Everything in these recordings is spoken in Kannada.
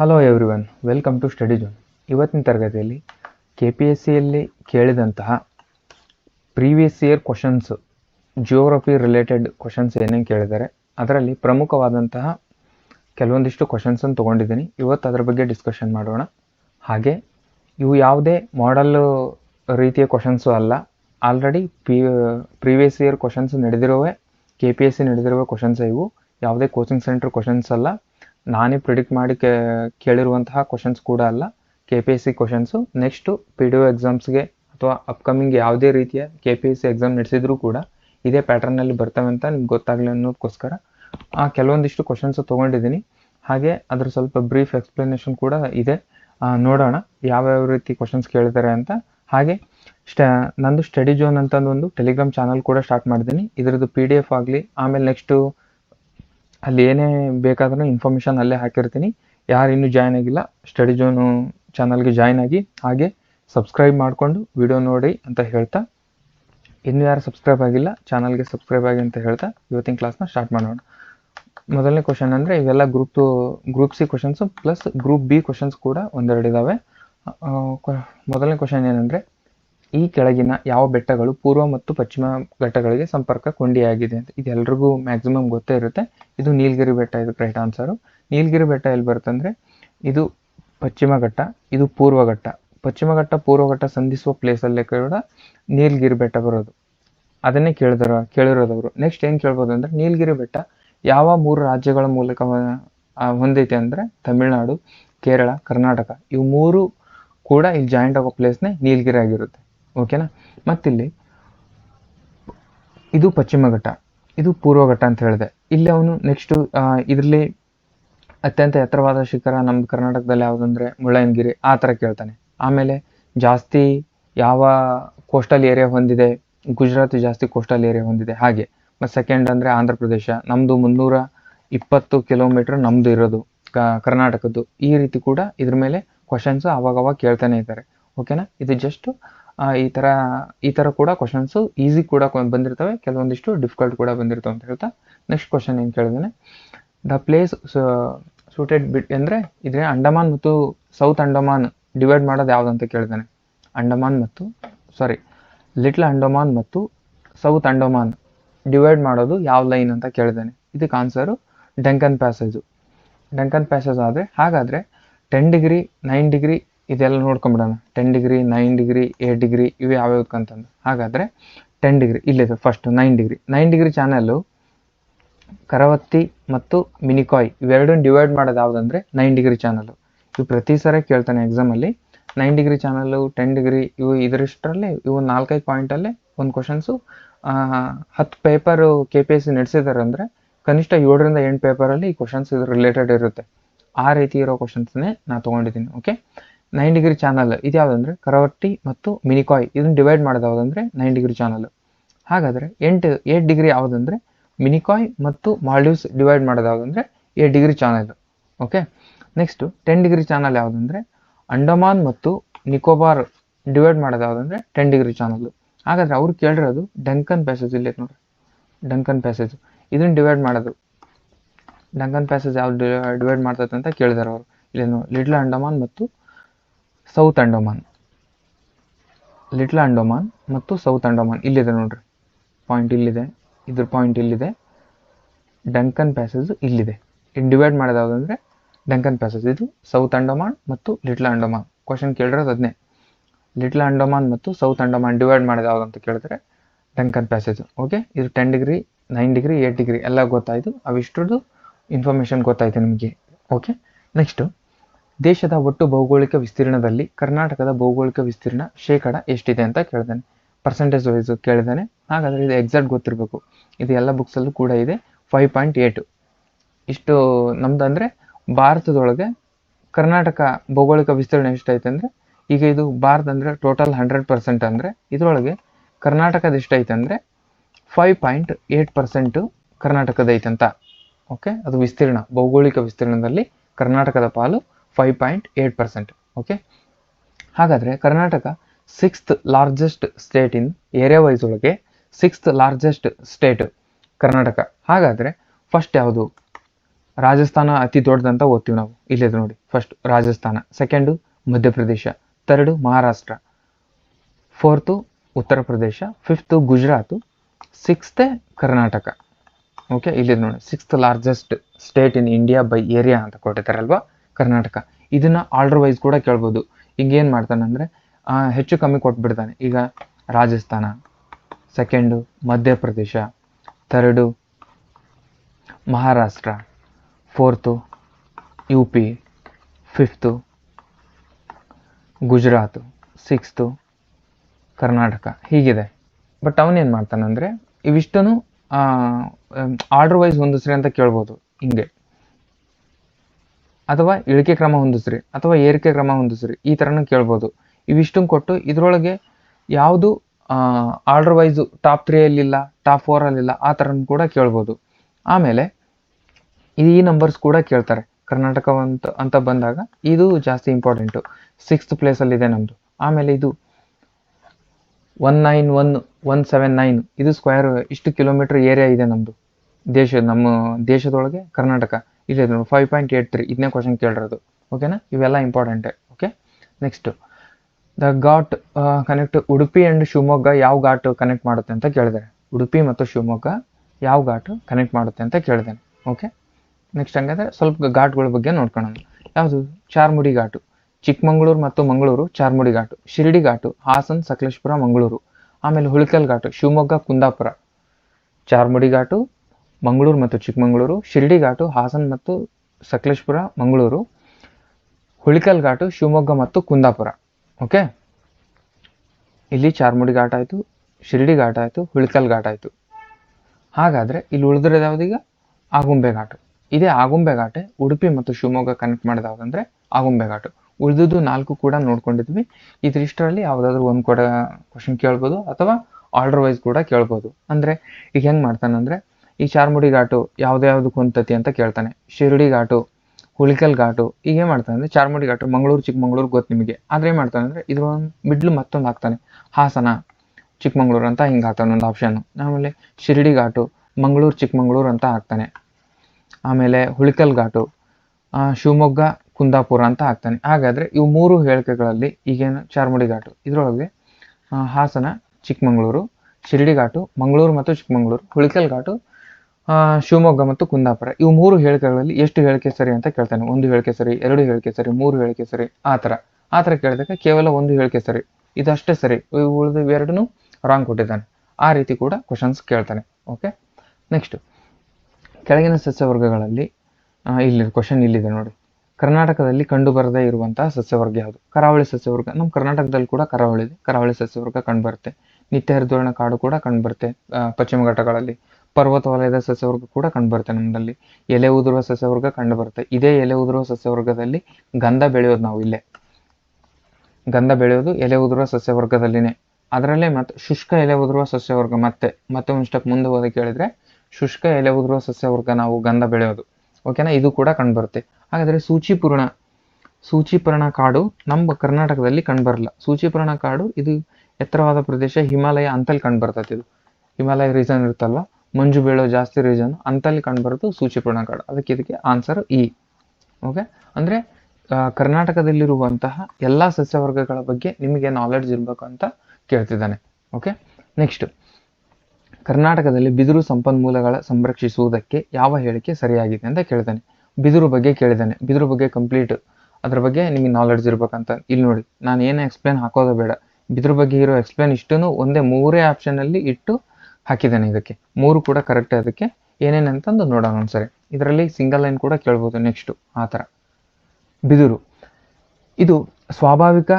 Hello everyone welcome to study zone ಇವತ್ತಿನ ತರಗತಿಯಲ್ಲಿ ಕೆ ಪಿ ಎಸ್ ಸಿಯಲ್ಲಿ ಕೇಳಿದಂತಹ previous year questions geography related questions ಏನೇನು ಕೇಳಿದ್ದಾರೆ, ಅದರಲ್ಲಿ ಪ್ರಮುಖವಾದಂತಹ ಕೆಲವೊಂದಿಷ್ಟು ಕ್ವಶನ್ಸನ್ನು ತೊಗೊಂಡಿದ್ದೀನಿ. ಇವತ್ತು ಅದರ ಬಗ್ಗೆ ಡಿಸ್ಕಷನ್ ಮಾಡೋಣ. ಹಾಗೆ, ಇವು ಯಾವುದೇ ಮಾಡಲ್ ರೀತಿಯ ಕ್ವಶನ್ಸು ಅಲ್ಲ. Already P previous year questions ನಡೆದಿರೋವೇ K P S C ನಡೆದಿರುವ ಕ್ವಶನ್ಸ್ ಇವು. ಯಾವುದೇ ಕೋಚಿಂಗ್ ಸೆಂಟರ್ ಕ್ವಶನ್ಸ್ ಅಲ್ಲ. ನಾನೇ ಪ್ರಿಡಿಕ್ಟ್ ಮಾಡಿ ಕೇಳಿರುವಂತಹ ಕ್ವಶನ್ಸ್ ಕೂಡ ಅಲ್ಲ. K P S C questions next P D O ಎಕ್ಸಾಮ್ಸ್ಗೆ ಅಥವಾ ಅಪ್ಕಮಿಂಗ್ ಯಾವುದೇ ರೀತಿಯ K P S C exam ನಡೆಸಿದ್ರೂ ಕೂಡ ಇದೇ ಪ್ಯಾಟರ್ನಲ್ಲಿ ಬರ್ತವೆ ಅಂತ ನಿಮ್ಗೆ ಗೊತ್ತಾಗಲಿ ಅನ್ನೋದಕ್ಕೋಸ್ಕರ, ಆ ಕೆಲವೊಂದಿಷ್ಟು ಕ್ವಶನ್ಸು ತೊಗೊಂಡಿದ್ದೀನಿ. ಹಾಗೆ ಅದ್ರ ಸ್ವಲ್ಪ ಬ್ರೀಫ್ ಎಕ್ಸ್ಪ್ಲನೇಷನ್ ಕೂಡ ಇದೆ. ನೋಡೋಣ ಯಾವ್ಯಾವ ರೀತಿ ಕ್ವಶನ್ಸ್ ಕೇಳಿದ್ದಾರೆ ಅಂತ. ಹಾಗೆ ಸ್ಟ, ನಂದು ಸ್ಟಡಿ ಜೋನ್ ಅಂತ ಒಂದು ಟೆಲಿಗ್ರಾಮ್ ಚಾನಲ್ ಕೂಡ ಸ್ಟಾರ್ಟ್ ಮಾಡಿದ್ದೀನಿ. ಇದರದ್ದು ಪಿ ಡಿ ಎಫ್ ಆಗಲಿ, ಆಮೇಲೆ ನೆಕ್ಸ್ಟು ಅಲ್ಲಿ ಏನೇ ಬೇಕಾದ್ರೂ ಇನ್ಫಾರ್ಮೇಷನ್ ಅಲ್ಲೇ ಹಾಕಿರ್ತೀನಿ. ಯಾರು ಇನ್ನೂ ಜಾಯ್ನ್ ಆಗಿಲ್ಲ ಸ್ಟಡಿ ಜೋನು ಚಾನಲ್ಗೆ ಜಾಯ್ನ್ ಆಗಿ ಹಾಗೆ ಸಬ್ಸ್ಕ್ರೈಬ್ ಮಾಡಿಕೊಂಡು ವಿಡಿಯೋ ನೋಡಿ ಅಂತ ಹೇಳ್ತಾ. ಇನ್ನು ಯಾರು ಸಬ್ಸ್ಕ್ರೈಬ್ ಆಗಿಲ್ಲ ಚಾನಲ್ಗೆ ಸಬ್ಸ್ಕ್ರೈಬ್ ಆಗಿ ಅಂತ ಹೇಳ್ತಾ ಇವತ್ತಿನ ಕ್ಲಾಸ್ನ ಸ್ಟಾರ್ಟ್ ಮಾಡೋಣ. ಮೊದಲನೇ ಕ್ವಶನ್ ಅಂದರೆ ಇವೆಲ್ಲ group two group C questions plus group B questions ಕೂಡ ಒಂದೆರಡು ಇದ್ದಾವೆ ಮೊದಲನೇ ಕ್ವಶನ್ ಏನಂದರೆ ಈ ಕೆಳಗಿನ ಯಾವ ಬೆಟ್ಟಗಳು ಪೂರ್ವ ಮತ್ತು ಪಶ್ಚಿಮ ಘಟ್ಟಗಳಿಗೆ ಸಂಪರ್ಕ ಕೊಂಡಿಯಾಗಿದೆ ಅಂತ ಇದು ಮ್ಯಾಕ್ಸಿಮಮ್ ಗೊತ್ತೇ ಇರುತ್ತೆ. ಇದು ನೀಲಗಿರಿ ಬೆಟ್ಟ ಇದು ರೈಟ್ ಆನ್ಸರು ನೀಲಗಿರಿ ಬೆಟ್ಟ ಎಲ್ಲಿ ಬರುತ್ತೆ ಅಂದರೆ ಇದು ಪಶ್ಚಿಮ ಘಟ್ಟ, ಇದು ಪೂರ್ವ ಘಟ್ಟ. ಪಶ್ಚಿಮ ಘಟ್ಟ, ಪೂರ್ವ ಘಟ್ಟ ಸಂಧಿಸುವ ಪ್ಲೇಸಲ್ಲೇ ಕೂಡ ನೀಲಗಿರಿ ಬೆಟ್ಟ ಬರೋದು. ಅದನ್ನೇ ಕೇಳಿದ್ರ, ಕೇಳಿರೋದವರು. ನೆಕ್ಸ್ಟ್ ಏನು ಕೇಳ್ಬೋದು ಅಂದರೆ ನೀಲಗಿರಿ ಬೆಟ್ಟ ಯಾವ ಮೂರು ರಾಜ್ಯಗಳ ಮೂಲಕ ಹೊಂದೈತೆ ಅಂದರೆ ತಮಿಳುನಾಡು, ಕೇರಳ, ಕರ್ನಾಟಕ. ಇವು ಮೂರು ಕೂಡ ಇಲ್ಲಿ ಜಾಯಿಂಟ್ ಆಗೋ ಪ್ಲೇಸ್ನೇ ನೀಲಗಿರಿ ಆಗಿರುತ್ತೆ. ಓಕೆನಾ ಮತ್ತಿಲ್ಲಿ, ಇದು ಪಶ್ಚಿಮ ಘಟ್ಟ, ಇದು ಪೂರ್ವ ಘಟ್ಟ ಅಂತ ಹೇಳಿದೆ. ಇಲ್ಲಿ ಅವನು ನೆಕ್ಸ್ಟು ಇದರಲ್ಲಿ ಅತ್ಯಂತ ಎತ್ತರವಾದ ಶಿಖರ ನಮ್ಮ ಕರ್ನಾಟಕದಲ್ಲಿ ಯಾವುದಂದ್ರೆ ಮುಳ್ಳಯ್ಯನಗಿರಿ, ಆ ಥರ ಕೇಳ್ತಾನೆ. ಆಮೇಲೆ ಜಾಸ್ತಿ ಯಾವ ಕೋಸ್ಟಲ್ ಏರಿಯಾ ಹೊಂದಿದೆ, ಗುಜರಾತ್ ಜಾಸ್ತಿ ಕೋಸ್ಟಲ್ ಏರಿಯಾ ಹೊಂದಿದೆ, ಹಾಗೆ. ಮತ್ತು ಸೆಕೆಂಡ್ ಅಂದರೆ ಆಂಧ್ರ ಪ್ರದೇಶ ನಮ್ಮದು ಮುನ್ನೂರ ಇಪ್ಪತ್ತು ಕಿಲೋಮೀಟರ್ ನಮ್ಮದು ಇರೋದು ಕರ್ನಾಟಕದ್ದು. ಈ ರೀತಿ ಕೂಡ ಇದ್ರ ಮೇಲೆ ಕ್ವಶನ್ಸ್ ಅವಾಗವಾಗ ಕೇಳ್ತಾನೆ ಇದ್ದಾರೆ. ಓಕೆನಾ ಇದು ಜಸ್ಟ್ ಈ ಥರ ಈ ಥರ ಕೂಡ ಕ್ವಶನ್ಸು ಈಸಿ ಕೂಡ ಬಂದಿರ್ತವೆ. ಕೆಲವೊಂದಿಷ್ಟು ಡಿಫಿಕಲ್ಟ್ ಕೂಡ ಬಂದಿರ್ತವೆ ಅಂತ ಹೇಳ್ತಾ ನೆಕ್ಸ್ಟ್ ಕ್ವಶನ್ ಏನು ಕೇಳಿದಾನೆ ದ ಪ್ಲೇಸ್ ಸೂಟೆಡ್ ಬಿಟ್ ಅಂದರೆ ಇದ್ರೆ ಅಂಡಮಾನ್ ಮತ್ತು ಸೌತ್ ಅಂಡಮಾನ್ ಡಿವೈಡ್ ಮಾಡೋದು ಯಾವ್ದು ಅಂತ ಕೇಳಿದಾನೆ ಅಂಡಮಾನ್ ಮತ್ತು ಸಾರಿ ಲಿಟ್ಲ್ ಅಂಡಮಾನ್ ಮತ್ತು ಸೌತ್ ಅಂಡಮಾನ್ ಡಿವೈಡ್ ಮಾಡೋದು ಯಾವ ಲೈನ್ ಅಂತ ಕೇಳಿದಾನೆ ಇದಕ್ಕೆ answer Duncan passage Duncan passage ಆದರೆ, ಹಾಗಾದರೆ ಟೆನ್ ಡಿಗ್ರಿ ನೈನ್ ಡಿಗ್ರಿ ಇದೆಲ್ಲ ನೋಡ್ಕೊಂಬಿಡೋಣ. Ten degree nine degree eight degree ಇವು ಯಾವ್ಯಾವ್ದು ಅಂತಂದು ಹಾಗಾದರೆ ಟೆನ್ ಡಿಗ್ರಿ ಇಲ್ಲಿದೆ first nine degree nine degree channel Kavaratti ಮತ್ತು ಮಿನಿಕಾಯ್ ಇವೆರಡನ್ನು ಡಿವೈಡ್ ಮಾಡೋದು ಯಾವುದಂದ್ರೆ ನೈನ್ ಡಿಗ್ರಿ ಚಾನಲ್ಲು ಇವು ಪ್ರತಿ ಸಲ ಕೇಳ್ತಾನೆ ಎಕ್ಸಾಮಲ್ಲಿ nine degree channel ten degree ಇವು ಇದರಷ್ಟರಲ್ಲಿ ಇವು ನಾಲ್ಕೈದು ಪಾಯಿಂಟಲ್ಲೇ ಒಂದು ಕ್ವಶನ್ಸು ಹತ್ತು paper K P S C ನಡೆಸಿದ್ದಾರೆ ಅಂದರೆ ಕನಿಷ್ಠ ಏಳರಿಂದ ಎಂಟು ಪೇಪರಲ್ಲಿ ಈ ಕ್ವಶನ್ಸ್ ಇದ್ರ ರಿಲೇಟೆಡ್ ಇರುತ್ತೆ. ಆ ರೀತಿ ಇರೋ ಕ್ವಶನ್ಸ್ನೇ ನಾನು ತೊಗೊಂಡಿದ್ದೀನಿ ಓಕೆ ನೈನ್ ಡಿಗ್ರಿ ಚಾನಲ್ ಇದು ಯಾವುದಂದ್ರೆ? ಕರವಟ್ಟಿ ಮತ್ತು ಮಿನಿಕಾಯ್. ಇದನ್ನು ಡಿವೈಡ್ ಮಾಡೋದು ಯಾವುದಂದ್ರೆ? ನೈನ್ ಡಿಗ್ರಿ ಚಾನಲ್ ಹಾಗಾದರೆ ಎಂಟು ಏಟ್ ಡಿಗ್ರಿ ಯಾವುದಂದ್ರೆ? ಮಿನಿಕಾಯ್ ಮತ್ತು ಮಾಲ್ಡೀವ್ಸ್ ಡಿವೈಡ್ ಮಾಡೋದು ಯಾವುದಂದ್ರೆ? Eight degree channel okay next ten degree channel ಯಾವುದಂದ್ರೆ? ಅಂಡಮಾನ್ ಮತ್ತು ನಿಕೋಬಾರ್ ಡಿವೈಡ್ ಮಾಡೋದು ಯಾವುದಂದ್ರೆ? ಟೆನ್ ಡಿಗ್ರಿ ಚಾನಲ್ ಹಾಗಾದ್ರೆ ಅವ್ರು ಕೇಳಿರೋದು ಡಂಕನ್ ಪ್ಯಾಸೇಜ್ ಇಲ್ಲಿ ನೋಡ್ರಿ. ಡಂಕನ್ ಪ್ಯಾಸೇಜ್ ಇದನ್ನ ಡಿವೈಡ್ ಮಾಡೋದು. ಡಂಕನ್ ಪ್ಯಾಸೇಜ್ ಯಾವ್ದು ಡಿವೈಡ್ ಮಾಡ್ತೈತೆ ಅಂತ ಕೇಳಿದಾರೆ ಅವರು. ಇಲ್ಲಿ ಲಿಟ್ಲ್ ಅಂಡಮಾನ್ ಮತ್ತು ಸೌತ್ ಅಂಡಮಾನ್ ಲಿಟ್ಲ್ ಅಂಡಮಾನ್ ಮತ್ತು ಸೌತ್ ಅಂಡಮಾನ್ ಇಲ್ಲಿದೆ ನೋಡ್ರಿ. ಪಾಯಿಂಟ್ ಇಲ್ಲಿದೆ. ಇದ್ರ ಪಾಯಿಂಟ್ ಇಲ್ಲಿದೆ. ಡಂಕನ್ ಪ್ಯಾಸೇಜ್ ಇಲ್ಲಿದೆ. ಇನ್ನು ಡಿವೈಡ್ ಮಾಡೋದು ಯಾವುದಂದ್ರೆ ಡಂಕನ್ ಪ್ಯಾಸೇಜ್ ಇದು ಸೌತ್ ಅಂಡಮಾನ್ ಮತ್ತು ಲಿಟ್ಲ್ ಅಂಡೋಮಾನ್ ಕ್ವಶನ್ ಕೇಳಿರೋದು ಅದನ್ನೇ ಲಿಟ್ಲ್ ಅಂಡಮಾನ್ ಮತ್ತು ಸೌತ್ ಅಂಡಮಾನ್ ಡಿವೈಡ್ ಮಾಡೋದು ಯಾವ್ದು ಅಂತ ಕೇಳಿದ್ರೆ ಡಂಕನ್ ಪ್ಯಾಸೇಜ್ ಓಕೆ ಇದು ten degree nine degree eight degree ಎಲ್ಲ ಗೊತ್ತಾಯಿತು. ಅವಿಷ್ಟರದ್ದು ಇನ್ಫಾರ್ಮೇಷನ್ ಗೊತ್ತಾಯ್ತು ನಿಮಗೆ. ಓಕೆ ನೆಕ್ಸ್ಟು ದೇಶದ ಒಟ್ಟು ಭೌಗೋಳಿಕ ವಿಸ್ತೀರ್ಣದಲ್ಲಿ ಕರ್ನಾಟಕದ ಭೌಗೋಳಿಕ ವಿಸ್ತೀರ್ಣ ಶೇಕಡ ಎಷ್ಟಿದೆ ಅಂತ ಕೇಳಿದಾನೆ. Percentage wise ಕೇಳಿದಾನೆ. ಹಾಗಾದರೆ ಇದು ಎಕ್ಸಾಕ್ಟ್ ಗೊತ್ತಿರಬೇಕು. ಇದು ಎಲ್ಲ ಬುಕ್ಸಲ್ಲೂ ಕೂಡ ಇದೆ. ಫೈವ್ ಪಾಯಿಂಟ್ ಏಟು ಇಷ್ಟು ನಮ್ದು ಅಂದರೆ ಭಾರತದೊಳಗೆ ಕರ್ನಾಟಕ ಭೌಗೋಳಿಕ ವಿಸ್ತೀರ್ಣ ಎಷ್ಟೈತೆ ಅಂದರೆ, ಈಗ ಇದು ಭಾರತ ಅಂದರೆ ಟೋಟಲ್ ಹಂಡ್ರೆಡ್ ಪರ್ಸೆಂಟ್ ಅಂದರೆ, ಇದರೊಳಗೆ ಕರ್ನಾಟಕದ ಎಷ್ಟೈತೆ ಅಂದರೆ ಫೈವ್ ಪಾಯಿಂಟ್ ಏಟ್ ಪರ್ಸೆಂಟು ಕರ್ನಾಟಕದ ಐತಂತ ಓಕೆ ಅದು ವಿಸ್ತೀರ್ಣ, ಭೌಗೋಳಿಕ ವಿಸ್ತೀರ್ಣದಲ್ಲಿ ಕರ್ನಾಟಕದ ಪಾಲು five point eight percent okay ಹಾಗಾದರೆ Karnataka sixth largest state in area wise ಒಳಗೆ ಸಿಕ್ಸ್ತ್ ಲಾರ್ಜೆಸ್ಟ್ ಸ್ಟೇಟ್ ಕರ್ನಾಟಕ. ಹಾಗಾದರೆ ಫಸ್ಟ್ ಯಾವುದು? ರಾಜಸ್ಥಾನ ಅತಿ ದೊಡ್ಡದಂತ ಓದ್ತೀವಿ ನಾವು. ಇಲ್ಲಿದೆ ನೋಡಿ. First Rajasthan second Madhya Pradesh third Maharashtra fourth Uttar Pradesh fifth Gujarat sixth Karnataka. Okay ಇಲ್ಲಿದೆ ನೋಡಿ. Sixth largest state in India by area ಅಂತ ಕೊಟ್ಟಿದ್ದಾರಲ್ವಾ? ಕರ್ನಾಟಕ. ಇದನ್ನ ಆರ್ಡರ್ ವೈಸ್ ಕೂಡ ಕೇಳ್ಬೋದು. ಏನು ಮಾಡ್ತಾನೆ ಅಂದರೆ ಹೆಚ್ಚು ಕಮ್ಮಿ ಕೊಟ್ಬಿಡ್ತಾನೆ. ಈಗ Rajasthan second Madhya Pradesh third Maharashtra fourth U P fifth Gujarat sixth Karnataka. ಹೀಗಿದೆ. ಬಟ್ ಅವನೇನು ಮಾಡ್ತಾನಂದರೆ ಇವಿಷ್ಟನ್ನು ಆರ್ಡರ್ ವೈಸ್ ಹೊಂದಿಸ್ರಿ ಅಂತ ಕೇಳ್ಬೋದು. ಹಿಂಗೆ. ಅಥವಾ ಇಳಿಕೆ ಕ್ರಮ ಹೊಂದಿಸ್ರಿ, ಅಥವಾ ಏರಿಕೆ ಕ್ರಮ ಹೊಂದಿಸ್ರಿ, ಈ ಥರನೂ ಕೇಳ್ಬೋದು. ಇವಿಷ್ಟನ್ನು ಕೊಟ್ಟು ಇದರೊಳಗೆ ಯಾವುದು ಆರ್ಡರ್ ವೈಸು ಟಾಪ್ ತ್ರೀಯಲ್ಲಿಲ್ಲ ಟಾಪ್ ಫೋರಲ್ಲಿಲ್ಲ ಆ ಥರನೂ ಕೂಡ ಕೇಳ್ಬೋದು. ಆಮೇಲೆ ಈ ನಂಬರ್ಸ್ ಕೂಡ ಕೇಳ್ತಾರೆ. ಕರ್ನಾಟಕ ಅಂತ ಅಂತ ಬಂದಾಗ ಇದು ಜಾಸ್ತಿ ಇಂಪಾರ್ಟೆಂಟು ಸಿಕ್ಸ್ತ್ ಪ್ಲೇಸಲ್ಲಿದೆ ನಮ್ಮದು ಆಮೇಲೆ ಇದು one nine one one seven nine ಇದು ಸ್ಕ್ವೇರ್ ಇಷ್ಟು ಕಿಲೋಮೀಟರ್ ಏರಿಯಾ ಇದೆ ನಮ್ಮದು ದೇಶ, ನಮ್ಮ ದೇಶದೊಳಗೆ ಕರ್ನಾಟಕ. ಇದೆ ಫೈವ್ ಪಾಯಿಂಟ್ ಏಟ್ ತ್ರೀ ಇದನ್ನೇ ಕ್ವಶನ್ ಕೇಳಿರೋದು. ಓಕೆನಾ ಇವೆಲ್ಲ ಇಂಪಾರ್ಟೆಂಟೇ okay next the ghat connect Udupi and Shivamogga ಯಾವ ಘಾಟ್ ಕನೆಕ್ಟ್ ಮಾಡುತ್ತೆ ಅಂತ ಕೇಳಿದ್ದಾರೆ ಉಡುಪಿ ಮತ್ತು ಶಿವಮೊಗ್ಗ ಯಾವ ಘಾಟ್ ಕನೆಕ್ಟ್ ಮಾಡುತ್ತೆ ಅಂತ ಕೇಳಿದ್ದೇನೆ ಓಕೆ ನೆಕ್ಸ್ಟ್ ಹಂಗಾದ್ರೆ ಸ್ವಲ್ಪ ಘಾಟ್ಗಳ ಬಗ್ಗೆ ನೋಡ್ಕೊಳ್ಳೋಣ ಯಾವುದು? ಚಾರ್ಮುಡಿ ಘಾಟು. ಚಿಕ್ಕಮಂಗ್ಳೂರು ಮತ್ತು ಮಂಗಳೂರು ಚಾರ್ಮುಡಿ ಘಾಟು. ಶಿರಡಿ ಘಾಟು, ಹಾಸನ್, ಸಕಲೇಶ್ಪುರ, ಮಂಗಳೂರು. ಆಮೇಲೆ ಹುಳಿಕಲ್ ಘಾಟು, ಶಿವಮೊಗ್ಗ, ಕುಂದಾಪುರ. ಚಾರ್ಮುಡಿ ಘಾಟು ಮಂಗಳೂರು ಮತ್ತು ಚಿಕ್ಕಮಗಳೂರು ಶಿರ್ಡಿ ಘಾಟು ಹಾಸನ್ ಮತ್ತು ಸಕಲೇಶ್ಪುರ, ಮಂಗಳೂರು ಹುಳಿಕಲ್ ಘಾಟು ಶಿವಮೊಗ್ಗ ಮತ್ತು ಕುಂದಾಪುರ. ಓಕೆ ಇಲ್ಲಿ ಚಾರ್ಮುಡಿ ಘಾಟ್ ಆಯಿತು ಶಿರ್ಡಿ ಘಾಟ್ ಆಯಿತು ಹುಳಿಕಲ್ ಘಾಟ್ ಆಯಿತು. ಹಾಗಾದರೆ ಇಲ್ಲಿ ಉಳಿದಿರೋದು ಯಾವುದೀಗ ಆಗುಂಬೆ ಘಾಟು ಇದೇ ಆಗುಂಬೆ ಘಾಟೆ ಉಡುಪಿ ಮತ್ತು ಶಿವಮೊಗ್ಗ ಕನೆಕ್ಟ್ ಮಾಡಿದ ಅಂದ್ರೆ ಆಗುಂಬೆ ಘಾಟು ಉಳಿದುದು ನಾಲ್ಕು ಕೂಡ ನೋಡ್ಕೊಂಡಿದ್ವಿ. ಇದ್ರಿಷ್ಟರಲ್ಲಿ ಯಾವುದಾದ್ರೂ ಒಂದು ಕೂಡ ಕ್ವಶನ್ ಕೇಳ್ಬೋದು ಅಥವಾ ಆರ್ಡರ್ ವೈಸ್ ಕೂಡ ಕೇಳ್ಬೋದು. ಅಂದರೆ ಈಗ ಹೆಂಗೆ ಮಾಡ್ತಾನಂದರೆ ಈ ಚಾರ್ಮುಡಿ ಘಾಟು ಯಾವ್ದು ಯಾವ್ದು ಹೊಂದ್ತತಿ ಅಂತ ಕೇಳ್ತಾನೆ. ಶಿರಡಿ ಘಾಟು ಹುಳಿಕಲ್ ಘಾಟು ಈಗ ಏನು ಮಾಡ್ತಾನೆ. ಅಂದರೆ ಚಾರ್ಮುಡಿ ಘಾಟು ಮಂಗಳೂರು, ಚಿಕ್ಕಮಂಗ್ಳೂರು ಗೊತ್ತು ನಿಮಗೆ. ಆದರೆ ಏನು ಮಾಡ್ತಾನೆ ಅಂದರೆ ಇದ್ರ ಒಂದು ಮಿಡ್ಲು ಮತ್ತೊಂದು ಹಾಕ್ತಾನೆ. ಹಾಸನ, ಚಿಕ್ಕಮಂಗ್ಳೂರು ಅಂತ ಹಿಂಗೆ ಹಾಕ್ತಾನೆ ಒಂದು ಆಪ್ಷನ್ನು ಆಮೇಲೆ ಶಿರಡಿ ಘಾಟು ಮಂಗಳೂರು, ಚಿಕ್ಕಮಂಗ್ಳೂರು ಅಂತ ಹಾಕ್ತಾನೆ. ಆಮೇಲೆ ಹುಳಿಕಲ್ ಘಾಟು ಶಿವಮೊಗ್ಗ, ಕುಂದಾಪುರ ಅಂತ ಹಾಕ್ತಾನೆ. ಹಾಗಾದರೆ ಇವು ಮೂರು ಹೇಳಿಕೆಗಳಲ್ಲಿ ಈಗೇನು ಚಾರ್ಮುಡಿ ಘಾಟು ಇದರೊಳಗೆ ಹಾಸನ, ಚಿಕ್ಕಮಂಗ್ಳೂರು ಶಿರಡಿ ಘಾಟು ಮಂಗಳೂರು ಮತ್ತು ಚಿಕ್ಕಮಂಗ್ಳೂರು ಹುಳಿಕಲ್ ಘಾಟು ಶಿವಮೊಗ್ಗ ಮತ್ತು ಕುಂದಾಪುರ. ಇವು ಮೂರು ಹೇಳಿಕೆಗಳಲ್ಲಿ ಎಷ್ಟು ಹೇಳಿಕೆ ಸರಿ ಅಂತ ಕೇಳ್ತಾನೆ. ಒಂದು ಹೇಳಿಕೆ ಸರಿ, ಎರಡು ಹೇಳಿಕೆ ಸರಿ, ಮೂರು ಹೇಳಿಕೆ ಸರಿ, ಆ ಥರ. ಆ ಥರ ಕೇಳಿದಾಗ ಕೇವಲ ಒಂದು ಹೇಳಿಕೆ ಸರಿ. ಇದಷ್ಟೇ ಸರಿ. ಉಳಿದ ಇವೆರಡೂ ರಾಂಗ್ ಕೊಟ್ಟಿದ್ದಾನೆ. ಆ ರೀತಿ ಕೂಡ ಕ್ವಶನ್ಸ್ ಕೇಳ್ತಾನೆ. ಓಕೆ ನೆಕ್ಸ್ಟ್ ಕೆಳಗಿನ ಸಸ್ಯವರ್ಗಗಳಲ್ಲಿ ಇಲ್ಲಿ ಕ್ವಶನ್ ಇಲ್ಲಿದೆ ನೋಡಿ. ಕರ್ನಾಟಕದಲ್ಲಿ ಕಂಡುಬರದೇ ಇರುವಂತಹ ಸಸ್ಯವರ್ಗ ಯಾವುದು? ಕರಾವಳಿ ಸಸ್ಯವರ್ಗ. ನಮ್ಮ ಕರ್ನಾಟಕದಲ್ಲಿ ಕೂಡ ಕರಾವಳಿ ಇದೆ. ಕರಾವಳಿ ಸಸ್ಯವರ್ಗ ಕಂಡುಬರುತ್ತೆ. ನಿತ್ಯ ಹರಿದ್ವರ್ಣ ಕಾಡು ಕೂಡ ಕಂಡುಬರುತ್ತೆ ಪಶ್ಚಿಮ ಘಟ್ಟಗಳಲ್ಲಿ. ಪರ್ವತ ವಲಯದ ಸಸ್ಯವರ್ಗ ಕೂಡ ಕಂಡುಬರುತ್ತೆ ನಮ್ಮಲ್ಲಿ ಎಲೆ ಉದುರುವ ಸಸ್ಯವರ್ಗ ಕಂಡುಬರುತ್ತೆ. ಇದೇ ಎಲೆ ಉದುರುವ ಸಸ್ಯವರ್ಗದಲ್ಲಿ ಗಂಧ ಬೆಳೆಯೋದು ನಾವು ಇಲ್ಲೇ. ಗಂಧ ಬೆಳೆಯೋದು ಎಲೆ ಉದುರುವ ಸಸ್ಯವರ್ಗದಲ್ಲಿನೇ. ಅದರಲ್ಲೇ ಮತ್ತೆ ಶುಷ್ಕ ಎಲೆ ಉದುರುವ ಸಸ್ಯವರ್ಗ ಮತ್ತೆ ಮತ್ತೆ ಒಂದು ಸ್ಟೆಪ್ ಮುಂದೆ ಹೋದ ಕೇಳಿದ್ರೆ ಶುಷ್ಕ ಎಲೆ ಉದುರುವ ಸಸ್ಯವರ್ಗ ನಾವು ಗಂಧ ಬೆಳೆಯೋದು. ಓಕೆನಾ ಇದು ಕೂಡ ಕಂಡುಬರುತ್ತೆ. ಹಾಗಾದರೆ ಸೂಚಿಪೂರ್ಣ, ಸೂಚಿಪರ್ಣ ಕಾಡು ನಮ್ಮ ಕರ್ನಾಟಕದಲ್ಲಿ ಕಂಡುಬರಲ್ಲ. ಸೂಚಿಪರ್ಣ ಕಾಡು ಇದು ಎತ್ತರವಾದ ಪ್ರದೇಶ ಹಿಮಾಲಯ ಅಂತಲ್ಲಿ ಕಂಡುಬರ್ತೈತೆ ಇದು. ಹಿಮಾಲಯ ರೀಸನ್ ಇರುತ್ತಲ್ವ? ಮಂಜು ಬೀಳೋ ಜಾಸ್ತಿ ರೀಸನ್ ಅಂತಲ್ಲಿ ಕಂಡುಬರೋದು ಸೂಚಿಪೂರ್ಣ ಕಾಡು. ಅದಕ್ಕೆ ಇದಕ್ಕೆ ಆನ್ಸರ್ ಇ ಓಕೆ ಅಂದರೆ ಕರ್ನಾಟಕದಲ್ಲಿರುವಂತಹ ಎಲ್ಲ ಸಸ್ಯವರ್ಗಗಳ ಬಗ್ಗೆ ನಿಮಗೆ ನಾಲೆಡ್ಜ್ ಇರಬೇಕು ಅಂತ ಕೇಳ್ತಿದ್ದಾನೆ. ಓಕೆ ನೆಕ್ಸ್ಟ್ ಕರ್ನಾಟಕದಲ್ಲಿ ಬಿದಿರು ಸಂಪನ್ಮೂಲಗಳ ಸಂರಕ್ಷಿಸುವುದಕ್ಕೆ ಯಾವ ಹೇಳಿಕೆ ಸರಿಯಾಗಿದೆ ಅಂತ ಕೇಳಿದ್ದಾನೆ ಬಿದಿರು ಬಗ್ಗೆ ಕೇಳಿದ್ದಾನೆ. ಬಿದಿರು ಬಗ್ಗೆ ಕಂಪ್ಲೀಟ್ ಅದ್ರ ಬಗ್ಗೆ ನಿಮಗೆ ನಾಲೆಡ್ಜ್ ಇರ್ಬೇಕಂತ ಇಲ್ಲಿ ನೋಡಿ ನಾನು ಏನು ಎಕ್ಸ್ಪ್ಲೇನ್ ಹಾಕೋದು ಬೇಡ. ಬಿದಿರು ಬಗ್ಗೆ ಇರೋ ಎಕ್ಸ್ಪ್ಲೇನ್ ಇಷ್ಟನ್ನು ಒಂದೇ ಮೂರೇ ಆಪ್ಷನಲ್ಲಿ ಇಟ್ಟು ಹಾಕಿದ್ದಾನೆ ಇದಕ್ಕೆ. ಮೂರು ಕೂಡ ಕರೆಕ್ಟ್ ಅದಕ್ಕೆ ಏನೇನಂತಂದು ನೋಡೋಣ ಒಂದ್ಸರಿ. ಇದರಲ್ಲಿ ಸಿಂಗಲ್ ಲೈನ್ ಕೂಡ ಕೇಳ್ಬೋದು ನೆಕ್ಸ್ಟು ಆ ಥರ. ಬಿದಿರು. ಇದು ಸ್ವಾಭಾವಿಕ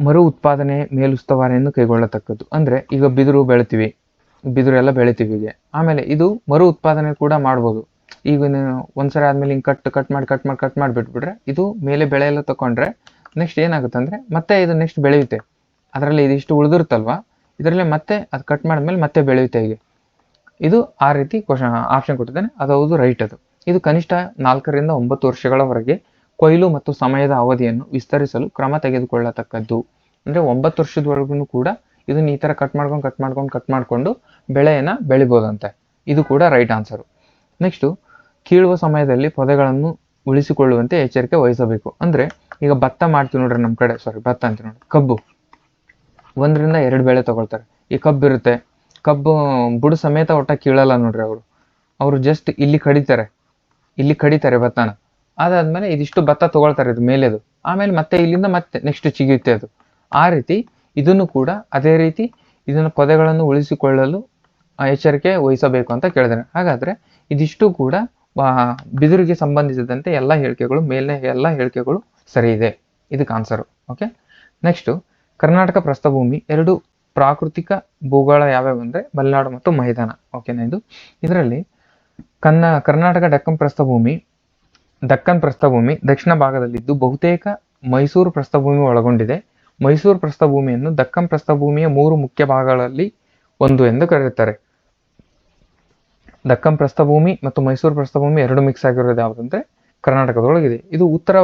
ಮರು ಉತ್ಪಾದನೆ ಮೇಲುಸ್ತುವಾರಿಯನ್ನು ಕೈಗೊಳ್ಳತಕ್ಕದ್ದು. ಅಂದರೆ ಈಗ ಬಿದಿರು ಬೆಳಿತೀವಿ. ಬಿದಿರು ಎಲ್ಲ ಬೆಳಿತೀವಿ ಈಗ ಆಮೇಲೆ ಇದು ಮರು ಉತ್ಪಾದನೆ ಕೂಡ ಮಾಡ್ಬೋದು. ಈಗ ಒಂದ್ಸರಿ ಆದ್ಮೇಲೆ ಹಿಂಗೆ ಕಟ್ ಕಟ್ ಮಾಡಿ ಕಟ್ ಮಾಡಿ ಕಟ್ ಮಾಡಿ ಬಿಟ್ಬಿಟ್ರೆ ಇದು ಮೇಲೆ ಬೆಳೆ ಎಲ್ಲ ತಗೊಂಡ್ರೆ ನೆಕ್ಸ್ಟ್ ಏನಾಗುತ್ತೆ ಅಂದರೆ ಮತ್ತೆ ಇದು ನೆಕ್ಸ್ಟ್ ಬೆಳೆಯುತ್ತೆ. ಅದರಲ್ಲಿ ಇದಿಷ್ಟು ಉಳಿದಿರುತ್ತಲ್ವಾ? ಇದರಲ್ಲೇ ಮತ್ತೆ ಅದು ಕಟ್ ಮಾಡಿದ್ಮೇಲೆ ಮತ್ತೆ ಬೆಳೆಯುತ್ತೆ ಹೀಗೆ. ಇದು ಆ ರೀತಿ ಕ್ವಶನ್ ಆಪ್ಷನ್ ಕೊಟ್ಟಿದ್ದಾನೆ. ಅದು ಹೌದು ರೈಟ್ ಅದು. ಇದು ಕನಿಷ್ಠ ನಾಲ್ಕರಿಂದ ಒಂಬತ್ತು ವರ್ಷಗಳವರೆಗೆ ಕೊಯ್ಲು ಮತ್ತು ಸಮಯದ ಅವಧಿಯನ್ನು ವಿಸ್ತರಿಸಲು ಕ್ರಮ ತೆಗೆದುಕೊಳ್ಳತಕ್ಕದ್ದು. ಅಂದರೆ ಒಂಬತ್ತು ವರ್ಷದವರೆಗೂ ಕೂಡ ಇದನ್ನು ಈ ಥರ ಕಟ್ ಮಾಡ್ಕೊಂಡು ಕಟ್ ಮಾಡ್ಕೊಂಡು ಕಟ್ ಮಾಡಿಕೊಂಡು ಬೆಳೆಯನ್ನು ಬೆಳಿಬೋದಂತೆ. ಇದು ಕೂಡ ರೈಟ್ ಆನ್ಸರು ನೆಕ್ಸ್ಟು ಕೀಳುವ ಸಮಯದಲ್ಲಿ ಪೊದೆಗಳನ್ನು ಉಳಿಸಿಕೊಳ್ಳುವಂತೆ ಎಚ್ಚರಿಕೆ ವಹಿಸಬೇಕು. ಅಂದ್ರೆ ಈಗ ಭತ್ತ ಮಾಡ್ತೀವಿ ನೋಡ್ರಿ ನಮ್ಮ ಕಡೆ ಸಾರಿ ಭತ್ತ ಅಂತೀವಿ ನೋಡ್ರಿ, ಕಬ್ಬು. ಒಂದರಿಂದ ಎರಡು ಬೆಳೆ ತಗೊಳ್ತಾರೆ. ಈ ಕಬ್ಬು ಇರುತ್ತೆ. ಕಬ್ಬು ಬುಡ ಸಮೇತ ಒಟ್ಟ ಕೀಳಲ್ಲ ನೋಡ್ರಿ ಅವರು. ಅವರು ಜಸ್ಟ್ ಇಲ್ಲಿ ಕಡಿತಾರೆ. ಇಲ್ಲಿ ಕಡಿತಾರೆ ಭತ್ತನ. ಅದಾದ್ಮೇಲೆ ಇದಿಷ್ಟು ಭತ್ತ ತಗೊಳ್ತಾರೆ ಇದು ಮೇಲೆದು. ಆಮೇಲೆ ಮತ್ತೆ ಇಲ್ಲಿಂದ ಮತ್ತೆ ನೆಕ್ಸ್ಟ್ ಚಿಗಿಯುತ್ತೆ ಅದು. ಆ ರೀತಿ ಇದನ್ನು ಕೂಡ ಅದೇ ರೀತಿ ಇದನ್ನ ಪೊದೆಗಳನ್ನು ಉಳಿಸಿಕೊಳ್ಳಲು ಎಚ್ಚರಿಕೆ ವಹಿಸಬೇಕು ಅಂತ ಕೇಳಿದಾರೆ ಹಾಗಾದ್ರೆ ಇದಿಷ್ಟು ಕೂಡ ಬಿದಿರಿಗೆ ಸಂಬಂಧಿಸಿದಂತೆ ಎಲ್ಲ ಹೇಳಿಕೆಗಳು ಮೇಲೆ ಎಲ್ಲ ಹೇಳಿಕೆಗಳು ಸರಿ ಇದೆ. ಇದಕ್ಕೆ ಆನ್ಸರು ಓಕೆ ನೆಕ್ಸ್ಟು ಕರ್ನಾಟಕ ಪ್ರಸ್ಥಭೂಮಿ ಎರಡು ಪ್ರಾಕೃತಿಕ ಭೂಗೋಳ ಯಾವ್ಯಾವ ಅಂದ್ರೆ ಮಲೆನಾಡು ಮತ್ತು ಮೈದಾನ. ಓಕೆನಾ ಇದು ಇದರಲ್ಲಿ ಕನ್ನ, ಕರ್ನಾಟಕ ಡಕ್ಕನ್ ಪ್ರಸ್ಥಭೂಮಿ ದಕ್ಕನ್ ಪ್ರಸ್ಥಭೂಮಿ ದಕ್ಷಿಣ ಭಾಗದಲ್ಲಿದ್ದು ಬಹುತೇಕ ಮೈಸೂರು ಪ್ರಸ್ಥಭೂಮಿ ಒಳಗೊಂಡಿದೆ. ಮೈಸೂರು ಪ್ರಸ್ಥಭೂಮಿಯನ್ನು ದಕ್ಕನ್ ಪ್ರಸ್ಥಭೂಮಿಯ ಮೂರು ಮುಖ್ಯ ಭಾಗಗಳಲ್ಲಿ ಒಂದು ಎಂದು ಕರೆಯುತ್ತಾರೆ. ದಕ್ಕನ್ ಪ್ರಸ್ಥಭೂಮಿ ಮತ್ತು ಮೈಸೂರು ಪ್ರಸ್ಥಭೂಮಿ ಎರಡು ಮಿಕ್ಸ್ ಆಗಿರೋದು ಯಾವುದಂದ್ರೆ ಕರ್ನಾಟಕದೊಳಗಿದೆ. ಇದು ಉತ್ತರ,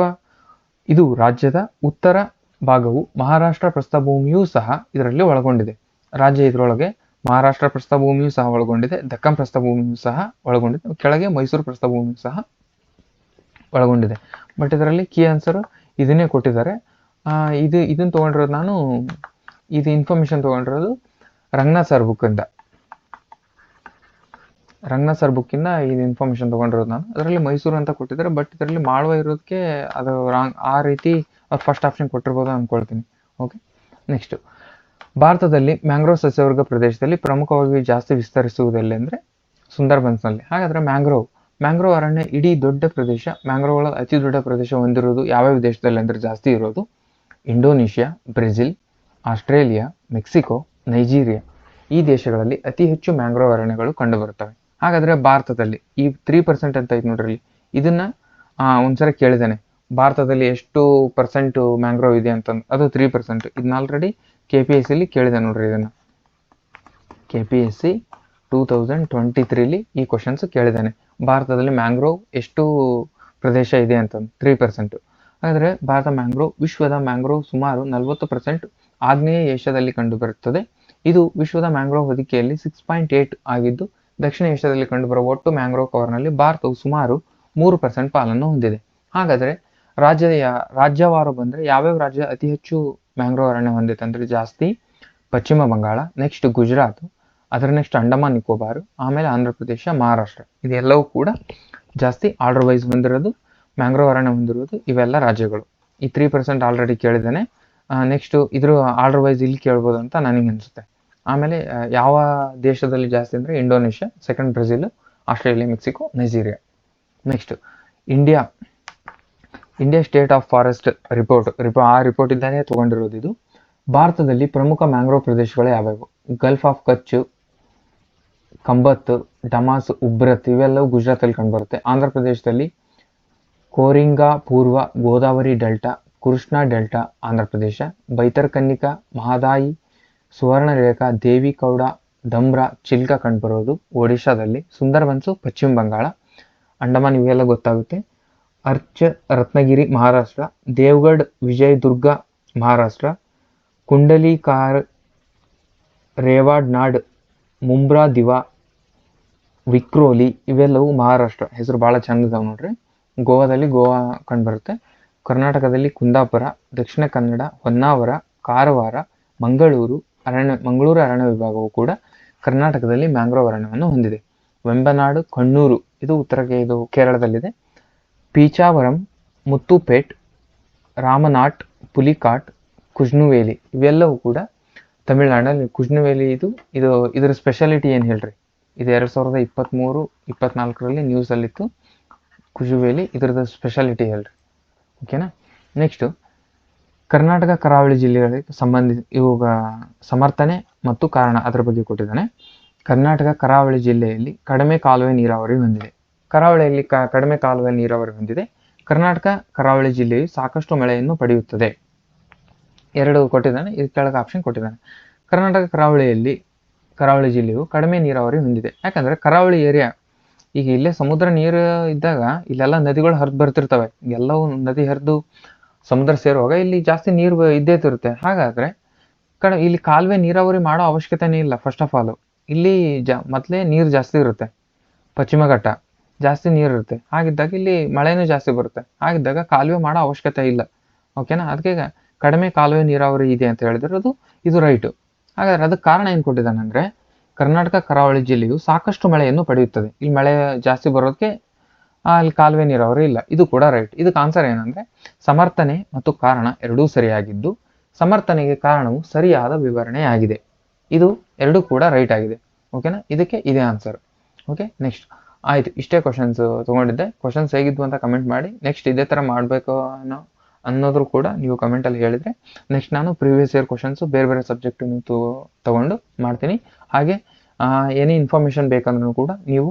ಇದು ರಾಜ್ಯದ ಉತ್ತರ ಭಾಗವು ಮಹಾರಾಷ್ಟ್ರ ಪ್ರಸ್ಥಭೂಮಿಯೂ ಸಹ ಇದರಲ್ಲಿ ಒಳಗೊಂಡಿದೆ. ರಾಜ್ಯ ಇದರೊಳಗೆ ಮಹಾರಾಷ್ಟ್ರ ಪ್ರಸ್ಥಭೂಮಿಯೂ ಸಹ ಒಳಗೊಂಡಿದೆ, ದಕ್ಕನ್ ಪ್ರಸ್ಥಭೂಮಿಯೂ ಸಹ ಒಳಗೊಂಡಿದೆ, ಕೆಳಗೆ ಮೈಸೂರು ಪ್ರಸ್ಥಭೂಮಿಯೂ ಸಹ ಒಳಗೊಂಡಿದೆ. ಬಟ್ ಇದರಲ್ಲಿ ಕೀ ಆನ್ಸರ್ ಇದನ್ನೇ ಕೊಟ್ಟಿದ್ದಾರೆ. ಇದು ಇದನ್ನ ತಗೊಂಡಿರೋದು ನಾನು, ಇದು ಇನ್ಫಾರ್ಮೇಶನ್ ತಗೊಂಡಿರೋದು ರಂಗನಾಥ್ ಸರ್ ಬುಕ್ಕಿಂದ ರಂಗನಾಥ್ ಸರ್ ಬುಕ್ಕಿಂದ ಇದು ಇನ್ಫಾರ್ಮೇಶನ್ ತಗೊಂಡಿರೋದು ನಾನು. ಅದರಲ್ಲಿ ಮೈಸೂರು ಅಂತ ಕೊಟ್ಟಿದ್ದಾರೆ ಬಟ್ ಇದರಲ್ಲಿ ಮಾಳ್ವ ಇರೋದಕ್ಕೆ ಅದು ರಾಂಗ್ ಆ ರೀತಿ ಅವ್ರು ಫಸ್ಟ್ ಆಪ್ಷನ್ ಕೊಟ್ಟಿರ್ಬೋದು ಅಂದ್ಕೊಳ್ತೀನಿ ಓಕೆ ನೆಕ್ಸ್ಟ್ ಭಾರತದಲ್ಲಿ ಮ್ಯಾಂಗ್ರೋವ್ ಸಸ್ಯವರ್ಗ ಪ್ರದೇಶದಲ್ಲಿ ಪ್ರಮುಖವಾಗಿ ಜಾಸ್ತಿ ವಿಸ್ತರಿಸುವುದೆಲ್ಲಿ ಅಂದರೆ ಸುಂದರ್ಬನ್ಸ್ನಲ್ಲಿ. ಹಾಗಾದ್ರೆ ಮ್ಯಾಂಗ್ರೋವ್ ಮ್ಯಾಂಗ್ರೋವ್ ಅರಣ್ಯ ಇಡೀ ದೊಡ್ಡ ಪ್ರದೇಶ ಮ್ಯಾಂಗ್ರೋವ್ಗಳ ಅತಿ ದೊಡ್ಡ ಪ್ರದೇಶ ಹೊಂದಿರುವುದು ಯಾವ್ಯಾವ ದೇಶದಲ್ಲಿ ಅಂದ್ರೆ ಜಾಸ್ತಿ ಇರೋದು? Indonesia, Brazil, Australia, Mexico, Nigeria. ಈ ದೇಶಗಳಲ್ಲಿ ಅತಿ ಹೆಚ್ಚು ಮ್ಯಾಂಗ್ರೋವ್ ಅರಣ್ಯಗಳು ಕಂಡುಬರುತ್ತವೆ ಹಾಗಾದ್ರೆ ಭಾರತದಲ್ಲಿ ಈ ತ್ರೀ ಪರ್ಸೆಂಟ್ ಅಂತ ಐತೆ ನೋಡ್ರಿ. ಇದನ್ನ ಆ, ಒಂದ್ಸಲ ಕೇಳಿದ್ದೇನೆ. ಭಾರತದಲ್ಲಿ ಎಷ್ಟು ಪರ್ಸೆಂಟು ಮ್ಯಾಂಗ್ರೋವ್ ಇದೆ ಅಂತಂದು ಅದು ತ್ರೀ ಪರ್ಸೆಂಟ್ ಇದನ್ನ ಆಲ್ರೆಡಿ ಕೆ ಪಿ ಎಸ್ ಸಿಲಿ ಕೇಳಿದೆ ನೋಡ್ರಿ ಇದನ್ನ. K P S C two thousand twenty ತ್ರೀಲಿ ಈ ಕ್ವಶನ್ಸ್ ಕೇಳಿದ್ದಾನೆ. ಭಾರತದಲ್ಲಿ ಮ್ಯಾಂಗ್ರೋವ್ ಎಷ್ಟು ಪ್ರದೇಶ ಇದೆ ಅಂತಂದು ತ್ರೀ ಪರ್ಸೆಂಟ್ ಹಾಗಾದ್ರೆ ಭಾರತ ಮ್ಯಾಂಗ್ರೋವ್ ವಿಶ್ವದ ಮ್ಯಾಂಗ್ರೋವ್ ಸುಮಾರು ನಲವತ್ತು ಪರ್ಸೆಂಟ್ ಆಗ್ನೇಯ ಏಷ್ಯಾದಲ್ಲಿ ಕಂಡುಬರುತ್ತದೆ ಇದು ವಿಶ್ವದ ಮ್ಯಾಂಗ್ರೋವ್ ಹೊದಿಕೆಯಲ್ಲಿ ಸಿಕ್ಸ್ ಪಾಯಿಂಟ್ ಏಟ್ ಆಗಿದ್ದು ದಕ್ಷಿಣ ಏಷ್ಯಾದಲ್ಲಿ ಕಂಡುಬರುವ ಒಟ್ಟು ಮ್ಯಾಂಗ್ರೋವ್ ಕವರ್ನಲ್ಲಿ ಭಾರತವು ಸುಮಾರು ಮೂರು ಪರ್ಸೆಂಟ್ ಪಾಲನ್ನು ಹೊಂದಿದೆ. ಹಾಗಾದ್ರೆ ರಾಜ್ಯದ ರಾಜ್ಯವಾರು ಬಂದ್ರೆ ಯಾವ್ಯಾವ ರಾಜ್ಯ ಅತಿ ಹೆಚ್ಚು ಮ್ಯಾಂಗ್ರೋವ್ ಅರಣ್ಯ ಹೊಂದಿದೆ ಅಂದರೆ ಜಾಸ್ತಿ? ಪಶ್ಚಿಮ ಬಂಗಾಳ ನೆಕ್ಸ್ಟ್ ಗುಜರಾತ್, ಅದರ ನೆಕ್ಸ್ಟ್ ಅಂಡಮಾನ್, ನಿಕೋಬಾರ್, ಆಮೇಲೆ ಆಂಧ್ರ ಪ್ರದೇಶ, ಮಹಾರಾಷ್ಟ್ರ. ಇದೆಲ್ಲವೂ ಕೂಡ ಜಾಸ್ತಿ ಆರ್ಡರ್ ವೈಸ್ ಬಂದಿರೋದು, ಮ್ಯಾಂಗ್ರೋವ್ ಅರಣ್ಯ ಹೊಂದಿರೋದು ಇವೆಲ್ಲ ರಾಜ್ಯಗಳು. ಈ ತ್ರೀ ಪರ್ಸೆಂಟ್ ಆಲ್ರೆಡಿ ಕೇಳಿದ್ದೇನೆ. ನೆಕ್ಸ್ಟ್ ಇದ್ರ ಆರ್ಡರ್ ವೈಸ್ ಇಲ್ಲಿ ಕೇಳ್ಬೋದು ಅಂತ ನನಗೆ ಅನಿಸುತ್ತೆ. ಆಮೇಲೆ ಯಾವ ದೇಶದಲ್ಲಿ ಜಾಸ್ತಿ ಅಂದರೆ Indonesia second Brazil, Australia, Mexico, Nigeria. Next India. India state of forest report repo ಆ ರಿಪೋರ್ಟ್ ಇದ್ದಾನೆ ತಗೊಂಡಿರೋದು ಇದು. ಭಾರತದಲ್ಲಿ ಪ್ರಮುಖ ಮ್ಯಾಂಗ್ರೋವ್ ಪ್ರದೇಶಗಳು ಯಾವ್ಯಾವು? ಗಲ್ಫ್ ಆಫ್ ಕಚ್ ಕಂಬತ್ ಡಮಾಸ್ ಉಬ್ರತ್ ಇವೆಲ್ಲವೂ ಗುಜರಾತಲ್ಲಿ ಕಂಡುಬರುತ್ತೆ. ಆಂಧ್ರ ಪ್ರದೇಶದಲ್ಲಿ ಕೋರಿಂಗಾ ಪೂರ್ವ ಗೋದಾವರಿ ಡೆಲ್ಟಾ ಕೃಷ್ಣಾ ಡೆಲ್ಟಾ ಆಂಧ್ರ ಪ್ರದೇಶ ಬೈತರ್ಕನ್ನಿಕಾ ಮಹದಾಯಿ ಸುವರ್ಣರೇಖಾ ದೇವಿಕೌಡ ದಂಬ್ರಾ ಚಿಲ್ಕ ಕಂಡುಬರೋದು ಒಡಿಶಾದಲ್ಲಿ ಸುಂದರ್ಬನ್ಸು ಪಶ್ಚಿಮ ಬಂಗಾಳ. ಅಂಡಮಾನ್ ಇವೆಲ್ಲ ಗೊತ್ತಾಗುತ್ತೆ. ಅರ್ಚ, ರತ್ನಗಿರಿ, ಮಹಾರಾಷ್ಟ್ರ ದೇವಗಢ ವಿಜಯದುರ್ಗ, ಮಹಾರಾಷ್ಟ್ರ, ಕುಂಡಲಿಕಾರ್ ರೇವಾಡ್ ನಾಡ್ ಮುಂಬ್ರಾ, ದಿವಾ, ವಿಕ್ರೋಲಿ ಇವೆಲ್ಲವೂ ಮಹಾರಾಷ್ಟ್ರ. ಹೆಸರು ಭಾಳ ಚೆಂದ ಇದಾವೆ ನೋಡ್ರಿ. ಗೋವಾದಲ್ಲಿ ಗೋವಾ ಕಂಡುಬರುತ್ತೆ. ಕರ್ನಾಟಕದಲ್ಲಿ ಕುಂದಾಪುರ, ದಕ್ಷಿಣ ಕನ್ನಡ, ಹೊನ್ನಾವರ, ಕಾರವಾರ, ಮಂಗಳೂರು ಅರಣ್ಯ, ಮಂಗಳೂರು ಅರಣ್ಯ ವಿಭಾಗವು ಕೂಡ ಕರ್ನಾಟಕದಲ್ಲಿ ಮ್ಯಾಂಗ್ರೋವ್ ಅರಣ್ಯವನ್ನು ಹೊಂದಿದೆ. ವೆಂಬನಾಡು, ಕಣ್ಣೂರು, ಇದು ಉತ್ತರಕ್ಕೆ ಇದು ಕೇರಳದಲ್ಲಿದೆ. ಪೀಚಾವರಂ, ಮುತ್ತುಪೇಟ್, ರಾಮನಾಟ್, ಪುಲಿಕಾಟ್, ಕುಜ್ನುವೇಲಿ, ಇವೆಲ್ಲವೂ ಕೂಡ ತಮಿಳ್ನಾಡಲ್ಲಿ. ಕುಜ್ನುವೇಲಿ ಇದು ಇದು, ಇದರ ಸ್ಪೆಷಾಲಿಟಿ ಏನು ಹೇಳ್ರಿ? ಇದು ಎರಡು ಸಾವಿರದ ಇಪ್ಪತ್ತ್ಮೂರು ಇಪ್ಪತ್ನಾಲ್ಕರಲ್ಲಿ ನ್ಯೂಸಲ್ಲಿತ್ತು ಕುಜುವೇಲಿ ಇದರದ ಸ್ಪೆಷಾಲಿಟಿ ಹೇಳ್ರಿ. ಓಕೆನಾ ನೆಕ್ಸ್ಟು ಕರ್ನಾಟಕ ಕರಾವಳಿ ಜಿಲ್ಲೆಗಳಿಗೆ ಸಂಬಂಧಿಸಿ ಇವಾಗ ಸಮರ್ಥನೆ ಮತ್ತು ಕಾರಣ ಅದರ ಬಗ್ಗೆ ಕೊಟ್ಟಿದ್ದಾನೆ. ಕರ್ನಾಟಕ ಕರಾವಳಿ ಜಿಲ್ಲೆಯಲ್ಲಿ ಕಡಿಮೆ ಕಾಲುವೆ ನೀರಾವರಿ ಹೊಂದಿದೆ. ಕರಾವಳಿಯಲ್ಲಿ ಕ, ಕಡಿಮೆ ಕಾಲುವೆ ನೀರಾವರಿ ಹೊಂದಿದೆ. ಕರ್ನಾಟಕ ಕರಾವಳಿ ಜಿಲ್ಲೆಯು ಸಾಕಷ್ಟು ಮಳೆಯನ್ನು ಪಡೆಯುತ್ತದೆ. ಎರಡು ಕೊಟ್ಟಿದ್ದಾನೆ. ಇದು ಕೆಳಗೆ ಆಪ್ಷನ್ ಕೊಟ್ಟಿದ್ದಾನೆ. ಕರ್ನಾಟಕ ಕರಾವಳಿಯಲ್ಲಿ, ಕರಾವಳಿ ಜಿಲ್ಲೆಯು ಕಡಿಮೆ ನೀರಾವರಿ ಹೊಂದಿದೆ. ಯಾಕಂದ್ರೆ ಕರಾವಳಿ ಏರಿಯಾ, ಈಗ ಇಲ್ಲೇ ಸಮುದ್ರ ನೀರು ಇದ್ದಾಗ ಇಲ್ಲೆಲ್ಲ ನದಿಗಳು ಹರಿದು ಬರ್ತಿರ್ತವೆ. ಎಲ್ಲವೂ ನದಿ ಹರಿದು ಸಮುದ್ರ ಸೇರುವಾಗ ಇಲ್ಲಿ ಜಾಸ್ತಿ ನೀರು ಇದ್ದೇ ಇರುತ್ತೆ. ಹಾಗಾದ್ರೆ ಕಡೆ ಇಲ್ಲಿ ಕಾಲುವೆ ನೀರಾವರಿ ಮಾಡೋ ಅವಶ್ಯಕತೆನೇ ಇಲ್ಲ ಫಸ್ಟ್ ಆಫ್ ಆಲ್ ಇಲ್ಲಿ ಜ, ಮೊದಲೇ ನೀರು ಜಾಸ್ತಿ ಇರುತ್ತೆ. ಪಶ್ಚಿಮ ಘಟ್ಟ, ಜಾಸ್ತಿ ನೀರು ಇರುತ್ತೆ. ಹಾಗಿದ್ದಾಗ ಇಲ್ಲಿ ಮಳೆನೂ ಜಾಸ್ತಿ ಬರುತ್ತೆ. ಹಾಗಿದ್ದಾಗ ಕಾಲುವೆ ಮಾಡೋ ಅವಶ್ಯಕತೆ ಇಲ್ಲ. ಓಕೆನಾ ಅದಕ್ಕೆ ಕಡಿಮೆ ಕಾಲುವೆ ನೀರಾವರಿ ಇದೆ ಅಂತ ಹೇಳಿದಿರೋದು ಇದು ರೈಟು ಹಾಗಾದ್ರೆ ಅದಕ್ಕೆ ಕಾರಣ ಏನು ಕೊಟ್ಟಿದ್ದಾನೆ ಅಂದರೆ ಕರ್ನಾಟಕ ಕರಾವಳಿ ಜಿಲ್ಲೆಯು ಸಾಕಷ್ಟು ಮಳೆಯನ್ನು ಪಡೆಯುತ್ತದೆ. ಇಲ್ಲಿ ಮಳೆ ಜಾಸ್ತಿ ಬರೋದಕ್ಕೆ ಅಲ್ಲಿ ಕಾಲುವೆ ನೀರಾವರಿ ಇಲ್ಲ. ಇದು ಕೂಡ ರೈಟ್ ಇದಕ್ಕೆ ಆನ್ಸರ್ ಏನಂದ್ರೆ, ಸಮರ್ಥನೆ ಮತ್ತು ಕಾರಣ ಎರಡೂ ಸರಿಯಾಗಿದ್ದು, ಸಮರ್ಥನೆಗೆ ಕಾರಣವು ಸರಿಯಾದ ವಿವರಣೆಯಾಗಿದೆ ಇದು ಎರಡೂ ಕೂಡ ರೈಟ್ ಆಗಿದೆ. ಓಕೆನಾ ಇದಕ್ಕೆ ಇದೇ ಆನ್ಸರ್ ಓಕೆ ನೆಕ್ಸ್ಟ್ ಆಯ್ತು, ಇಷ್ಟೇ ಕ್ವಶನ್ಸ್ ತಗೊಂಡಿದ್ದೆ. ಕ್ವಶನ್ಸ್ ಹೇಗಿದ್ವು ಅಂತ ಕಮೆಂಟ್ ಮಾಡಿ. ನೆಕ್ಸ್ಟ್ ಇದೇ ಥರ ಮಾಡಬೇಕು ಅನ್ನೋ, ಅನ್ನೋದ್ರು ಕೂಡ ನೀವು ಕಮೆಂಟಲ್ಲಿ ಹೇಳಿದ್ರೆ. ನೆಕ್ಸ್ಟ್ ನಾನು ಪ್ರೀವಿಯಸ್ ಇಯರ್ ಕ್ವಶನ್ಸು ಬೇರೆ ಬೇರೆ ಸಬ್ಜೆಕ್ಟ್ ತಗೊಂಡು ಮಾಡ್ತೀನಿ. ಹಾಗೆ ಏನೇ ಇನ್ಫಾರ್ಮೇಷನ್ ಬೇಕಂದ್ರೂ ಕೂಡ ನೀವು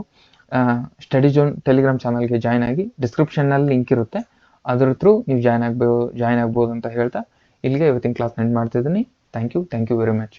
ಸ್ಟಡಿ ಜೋನ್ ಟೆಲಿಗ್ರಾಮ್ ಚಾನಲ್ಗೆ ಜಾಯ್ನ್ ಆಗಿ ಡಿಸ್ಕ್ರಿಪ್ಷನ್ನಲ್ಲಿ ಲಿಂಕ್ ಇರುತ್ತೆ. ಅದ್ರ ಥ್ರೂ ನೀವು ಜಾಯ್ನ್ ಆಗ್ಬೋದು ಜಾಯ್ನ್ ಆಗ್ಬೋದು ಅಂತ ಹೇಳ್ತಾ ಇಲ್ಲಿಗೆ ಇವತ್ತಿನ ಕ್ಲಾಸ್ ಎಂಡ್ ಮಾಡ್ತಿದ್ದೀನಿ. Thank you thank you very much